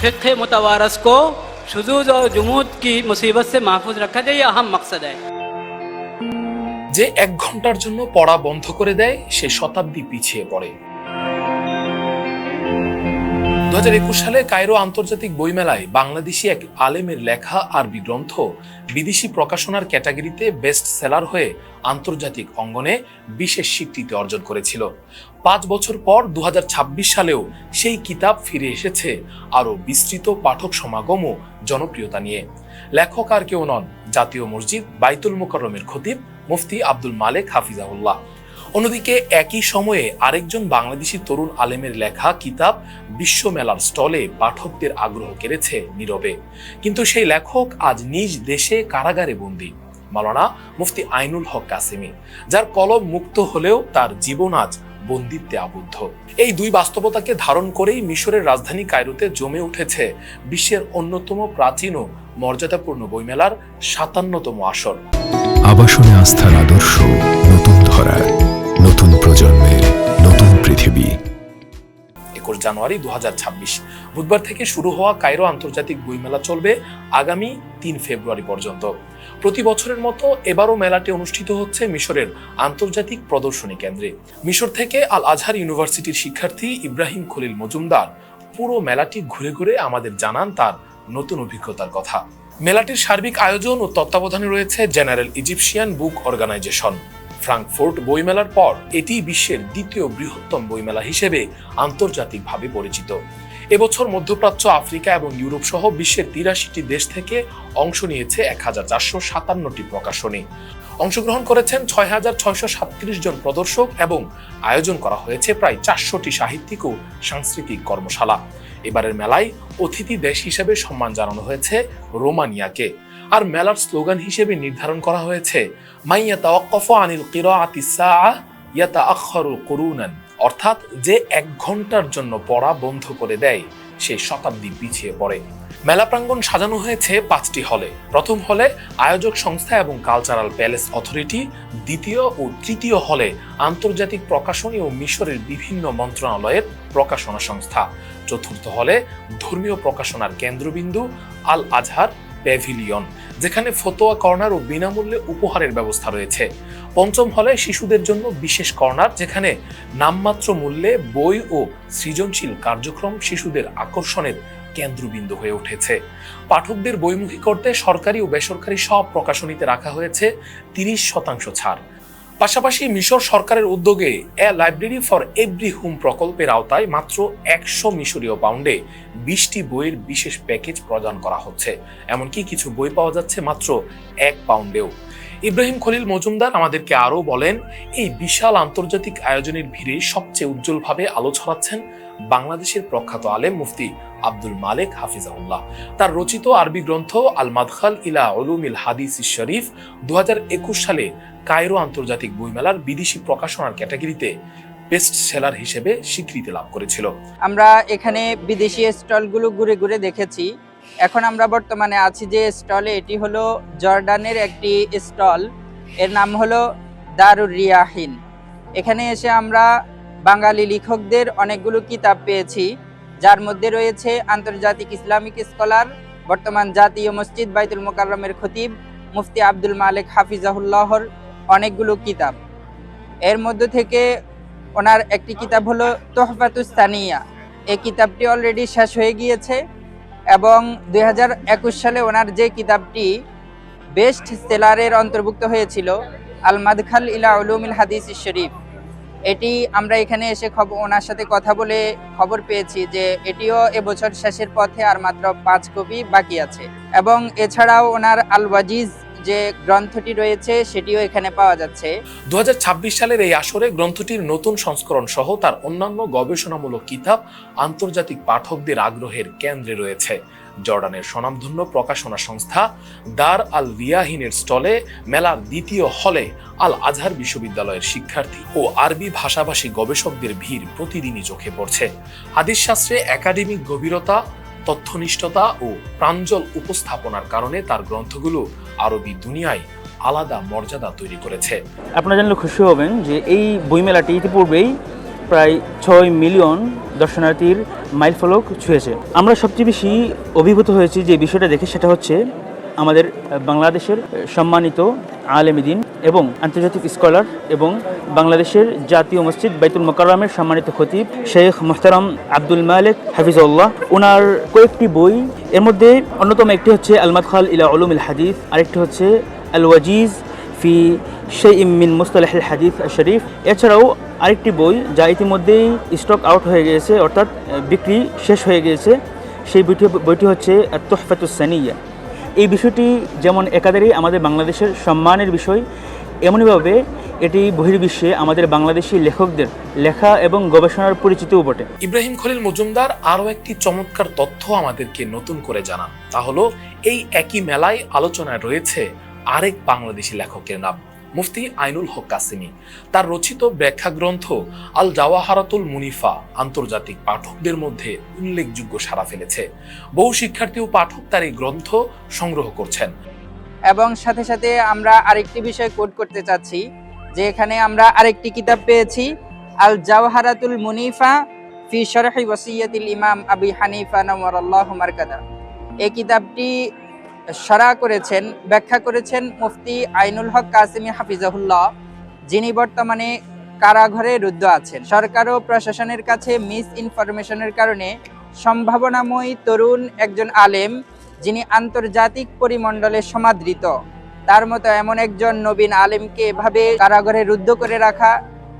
फ़िक़ मुतवारस को शुजूज और जमूद की मुसीबत से महफूज रखा जाए ये अहम मकसद है যে এক ঘন্টার জন্য পড়া বন্ধ করে দেয় সে শতাব্দী পিছিয়ে পড়ে দু হাজার একুশ সালে কায়রো আন্তর্জাতিক বইমেলায় বাংলাদেশি এক আলেমের লেখা আরবি গ্রন্থ বিদেশি প্রকাশনার ক্যাটাগরিতে বেস্ট সেলার হয়ে আন্তর্জাতিক অঙ্গনে বিশেষ স্বীকৃতি অর্জন করেছিল। পাঁচ বছর পর দু হাজার ছাব্বিশ সালেও সেই কিতাব ফিরে এসেছে আরও বিস্তৃত পাঠক সমাগম ও জনপ্রিয়তা নিয়ে। লেখক আর কেউ নন, জাতীয় মসজিদ বাইতুল মোকাররমের খতিব মুফতি আব্দুল মালেক হাফিজাহুল্লাহ। অন্যদিকে একই সময়ে আরেকজন বাংলাদেশি তরুণ আলেমের লেখা কিতাব বিশ্ব মেলার স্টলে পাঠকদের আগ্রহ কেড়েছে নীরবে। কিন্তু সেই লেখক আজ নিজ দেশে কারাগারে বন্দী। মালানা মুফতি আইনুল হক কাসেমি, যার কলম মুক্ত হলেও তার জীবন আজ বন্দিত্বে আবদ্ধ। এই দুই বাস্তবতাকে ধারণ করেই মিশরের রাজধানী কায়রোতে জমে উঠেছে বিশ্বের অন্যতম প্রাচীন ও মর্যাদাপূর্ণ বইমেলার সাতান্নতম আসর। আবাসনে আস্থার আদর্শ নতুন ধরার। প্রজন্মের নতুন পৃথিবী। একুশ জানুয়ারি দুহাজার ছাব্বিশ। বুধবার থেকে শুরু হওয়া কায়রো আন্তর্জাতিক বইমেলা চলবে আগামী তিন ফেব্রুয়ারি পর্যন্ত। প্রতি বছরের মতো এবারও মেলাটি অনুষ্ঠিত হচ্ছে মিশরের আন্তর্জাতিক প্রদর্শনী কেন্দ্রে। মিশর থেকে আল আজহার ইউনিভার্সিটির শিক্ষার্থী ইব্রাহিম খলিল মজুমদার পুরো মেলাটি ঘুরে ঘুরে আমাদের জানান তার নতুন অভিজ্ঞতার কথা। মেলাটির সার্বিক আয়োজন ও তত্ত্বাবধানে রয়েছে General Egyptian Book Organisation. Frankfurt বইমেলার পর এটি বিশ্বের দ্বিতীয় বৃহত্তম বইমেলা হিসেবে আন্তর্জাতিকভাবে পরিচিত। এবছর মধ্যপ্রাচ্য, আফ্রিকা এবং ইউরোপ সহ বিশ্বের তিরাশিটি দেশ থেকে অংশ নিয়েছে এক হাজার চারশো সাতান্নটি প্রকাশনী। অংশগ্রহণ করেছেন ছয় হাজার ছয়শো সাতত্রিশ জন প্রদর্শক এবং আয়োজন করা হয়েছে প্রায় চারশোটি সাহিত্যিক ও সাংস্কৃতিক কর্মশালা। এবারের মেলায় অতিথি দেশ হিসেবে সম্মান জানানো হয়েছে রোমানিয়াকে। আর মেলার স্লোগান হিসেবে নির্ধারণ করা হয়েছে। অর্থাৎ যে এক ঘণ্টার জন্য পড়া বন্ধ করে দেয়, সে শতাব্দী পিছিয়ে পড়ে। মেলা প্রাঙ্গণ সাজানো হয়েছে পাঁচটি হলে। প্রথম হলে আয়োজক সংস্থা এবং কালচারাল প্যালেস অথরিটি, দ্বিতীয় ও তৃতীয় হলে আন্তর্জাতিক প্রকাশনী ও মিশরের বিভিন্ন মন্ত্রণালয়ের প্রকাশনা সংস্থা। চতুর্থ হলে ধর্মীয় প্রকাশনার কেন্দ্রবিন্দু আল আজহার প্যাভিলিয়ন, যেখানে ফতোয়া কর্নার ও বিনামূল্যে উপহারের ব্যবস্থা রয়েছে। পঞ্চম হলে শিশুদের জন্য বিশেষ কর্নার, যেখানে নামমাত্র মূল্যে বই ও সৃজনশীল কার্যক্রম শিশুদের আকর্ষণের কেন্দ্রবিন্দু হয়ে উঠেছে। পাঠকদের বইমুখী করতে সরকারি ও বেসরকারি সব প্রকাশনীতে রাখা হয়েছে তিরিশ শতাংশ ছাড়। পাশাপাশি মিশর সরকারের উদ্যোগে a library for every home প্রকল্পের আওতায় মাত্র একশো মিশরীয় পাউন্ডে বিশটি বইয়ের বিশেষ প্যাকেজ প্রদান করা হচ্ছে। এমনকি কিছু বই পাওয়া যাচ্ছে মাত্র এক পাউন্ডেও। ইব্রাহিম খলিল মজুমদার আমাদেরকে আরও বলেন, এই বিশাল আন্তর্জাতিক আয়োজনের ভিড়ে সবচেয়ে উজ্জ্বলভাবে আলো ছড়াচ্ছেন বাংলাদেশের প্রখ্যাত আলেম মুফতি আব্দুল মালেক হাফিজাহুল্লাহ। তার রচিত আরবি গ্রন্থ আল মাদখাল ইলা উলুমিল হাদিস শরীফ দুহাজার একুশ সালে কায়রো আন্তর্জাতিক বইমেলার বিদেশি প্রকাশনার ক্যাটাগরিতে বেস্ট সেলার হিসেবে স্বীকৃতি লাভ করেছিল। আমরা এখানে বিদেশি স্টলগুলো ঘুরে ঘুরে দেখেছি। এখন আমরা বর্তমানে আছি যে স্টলে এটি হলো জর্ডানের একটি স্টল। এর নাম হলো দারুর রিয়াহিন। এখানে এসে আমরা বাঙালি লেখকদের অনেকগুলো কিতাব পেয়েছি। যার মধ্যে রয়েছে আন্তর্জাতিক ইসলামিক স্কলার, বর্তমান জাতীয় মসজিদ বাইতুল মোকাররমের খতিব, মুফতি আব্দুল মালিক হাফিজাহুল্লাহর অনেকগুলো কিতাব। এর মধ্য থেকে ওনার একটি কিতাব হলো তোহফাতুস্তানিয়া এই কিতাবটি অলরেডি শেষ হয়ে গিয়েছে এবং দু হাজার একুশ সালে ওনার যে কিতাবটি বেস্ট সেলারের অন্তর্ভুক্ত হয়েছিল আল মাদখাল ইলা উলুমিল হাদিস শরীফ। এটি আমরা এখানে এসে খবর ওনার সাথে কথা বলে খবর পেয়েছি যে এটিও এবছর শেষের পথে আর মাত্র পাঁচ কপি বাকি আছে। এবং এছাড়াও ওনার আল ওয়াজিজ যে গ্রন্থটি রয়েছে সেটিও এখানে পাওয়া যাচ্ছে। দু হাজার ছাব্বিশ সালের এই আসরে গ্রন্থটির নতুন সংস্করণ সহ তার অন্যান্য গবেষণামূলক কিতাব আন্তর্জাতিক পাঠকদের আগ্রহের কেন্দ্রে রয়েছে। জর্ডানের স্বনামধন্য প্রকাশনা সংস্থা দার আল রিয়াহিনের স্টলে মেলার দ্বিতীয় হলে আল আজহার বিশ্ববিদ্যালয়ের শিক্ষার্থী ও আরবি ভাষাভাষী গবেষকদের ভিড় প্রতিদিনই চোখে পড়ছে। হাদিস শাস্ত্রে একাডেমিক গভীরতা, তথ্যনিষ্ঠতা ও প্রাঞ্জল উপস্থাপনার কারণে তার গ্রন্থগুলো আরবি দুনিয়ায় আলাদা মর্যাদা তৈরি করেছে। আপনারা জানলে খুশি হবেন যে এই বইমেলাটি ইতিপূর্বেই প্রায় ছয় মিলিয়ন দর্শনার্থীর মাইলফলক ছুঁয়েছে। আমরা সবচেয়ে বেশি অভিভূত হয়েছি যে বিষয়টা দেখে সেটা হচ্ছে আমাদের বাংলাদেশের সম্মানিত আলেমিদিন এবং আন্তর্জাতিক স্কলার এবং বাংলাদেশের জাতীয় মসজিদ বাইতুল মোকাররমের সম্মানিত খতিব শেখ মোহতারাম আব্দুল মালিক হাফিজউল্লাহ। ওনার কয়েকটি বই, এর মধ্যে অন্যতম একটি হচ্ছে আলমাদ খাল ইলা উলুম ইল হাদিস আরেকটি হচ্ছে আল ওয়াজিজ ফি সেই মিন মুস্তালাহ হাদিস শরীফ এছাড়াও আরেকটি বই যা ইতিমধ্যেই স্টক আউট হয়ে গিয়েছে, অর্থাৎ বিক্রি শেষ হয়ে গিয়েছে। সেই বইটি বইটি হচ্ছে তোহফাতুস সানিয়া। এই বিষয়টি যেমন একাধারেই আমাদের বাংলাদেশের সম্মানের বিষয়, এমনইভাবে এটি বহির্বিশ্বে আমাদের বাংলাদেশি লেখকদের লেখা এবং গবেষণার পরিচিতিও বটে। ইব্রাহিম খলিল মজুমদার আরও একটি চমৎকার তথ্য আমাদেরকে নতুন করে জানান। তা হলো, এই একই মেলায় আলোচনায় রয়েছে আরেক বাংলাদেশি লেখকের নাম। মুফতি আইনুল হক কাসিমি। তার রচিত ব্যাখ্যা গ্রন্থ আল জাওয়াহারাতুল মুনিফা আন্তর্জাতিক পাঠকদের মধ্যে উল্লেখযোগ্য সাড়া ফেলেছে। বহু শিক্ষার্থী ও পাঠক তার এই গ্রন্থ সংগ্রহ করছেন। এবং সাথে সাথে আমরা আরেকটি বিষয় কোট করতে চাচ্ছি, যে এখানে আমরা আরেকটি কিতাব পেয়েছি আল জাওহারাতুল মুনিফা ফি শরহি ওয়াসিয়াতিল ইমাম আবি হানিফা নওয়ারাল্লাহু মারকাদা। এই কিতাবটি সরা করেছেন, ব্যাখ্যা করেছেন মুফতি আইনুল হক কাসিমি হাফিজাহুল্লাহ, যিনি বর্তমানে কারাঘরে রুদ্ধ আছেন। সরকার ও প্রশাসনের কাছে মিস ইনফরমেশনের কারণে সম্ভাবনাময়ী তরুণ একজন আলেম, যিনি আন্তর্জাতিক পরিমণ্ডলে সমাদৃত, তার মতো এমন একজন নবীন আলেমকে এভাবে কারাগারে রুদ্ধ করে রাখা,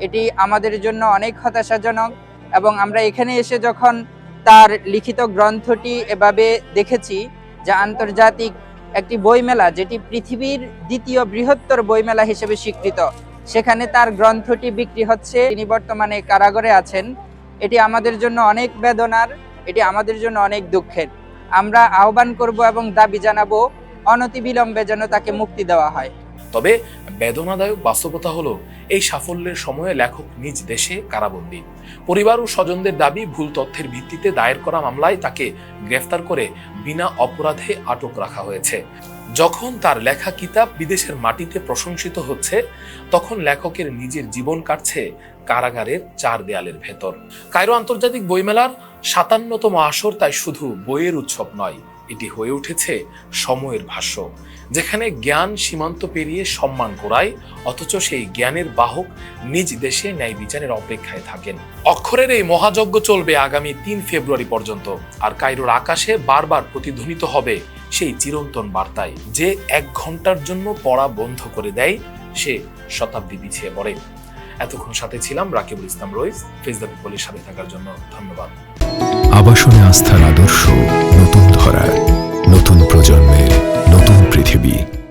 এটি আমাদের জন্য অনেক হতাশাজনক এবং আমরা এখানে এসে যখন তার লিখিত গ্রন্থটি এভাবে দেখেছি যে আন্তর্জাতিক একটি বইমেলা, যেটি পৃথিবীর দ্বিতীয় বৃহত্তর বইমেলা হিসেবে স্বীকৃত। সেখানে তার গ্রন্থটি বিক্রি হচ্ছে। তিনি বর্তমানে কারাগারে আছেন। এটি আমাদের জন্য অনেক বেদনার, এটি আমাদের জন্য অনেক দুঃখের। আমরা আহ্বান করব এবং দাবি জানাব, অনতিবিলম্বে যেন তাকে মুক্তি দেওয়া হয়। তবে বেদনাদায়ক বাস্তবতা হলো এই সাফল্যের সময়ে লেখক নিজ দেশে কারাবন্দী। পরিবার ও স্বজনদের দাবি, ভুল তথ্যের ভিত্তিতে দায়ের করা মামলায় তাকে গ্রেফতার করে বিনা অপরাধে আটক রাখা হয়েছে। যখন তার লেখা কিতাব বিদেশের মাটিতে প্রশংসিত হচ্ছে, তখন লেখকের নিজের জীবন কাটছে কারাগারের চার দেয়ালের ভেতর। কায়রো আন্তর্জাতিক বইমেলার সাতান্নতম আসর তাই শুধু বইয়ের উৎসব নয়, এটি হয়ে উঠেছে সময়ের ভাষ্য। যেখানে জ্ঞান সীমান্ত পেরিয়ে সম্মান করায় অথচ সেই জ্ঞানের বাহক নিজ দেশে ন্যায় বিচারের অপেক্ষায় থাকেন। অক্ষরের এই মহাযজ্ঞ চলবে আগামী তিন ফেব্রুয়ারি পর্যন্ত, আর কায়রোর আকাশে বারবার প্রতিধ্বনিত হবে সেই চিরন্তন বার্তায়, যে এক ঘণ্টার জন্য পড়া বন্ধ করে দেয়, সে শতাব্দী পিছিয়ে পড়ে। এতক্ষণ সাথে ছিলাম রাকিবুল ইসলাম রইস ফেস দ্য পিপলের সাথে থাকার জন্য ধন্যবাদ। আবাসনে আস্থার আদর্শ to be.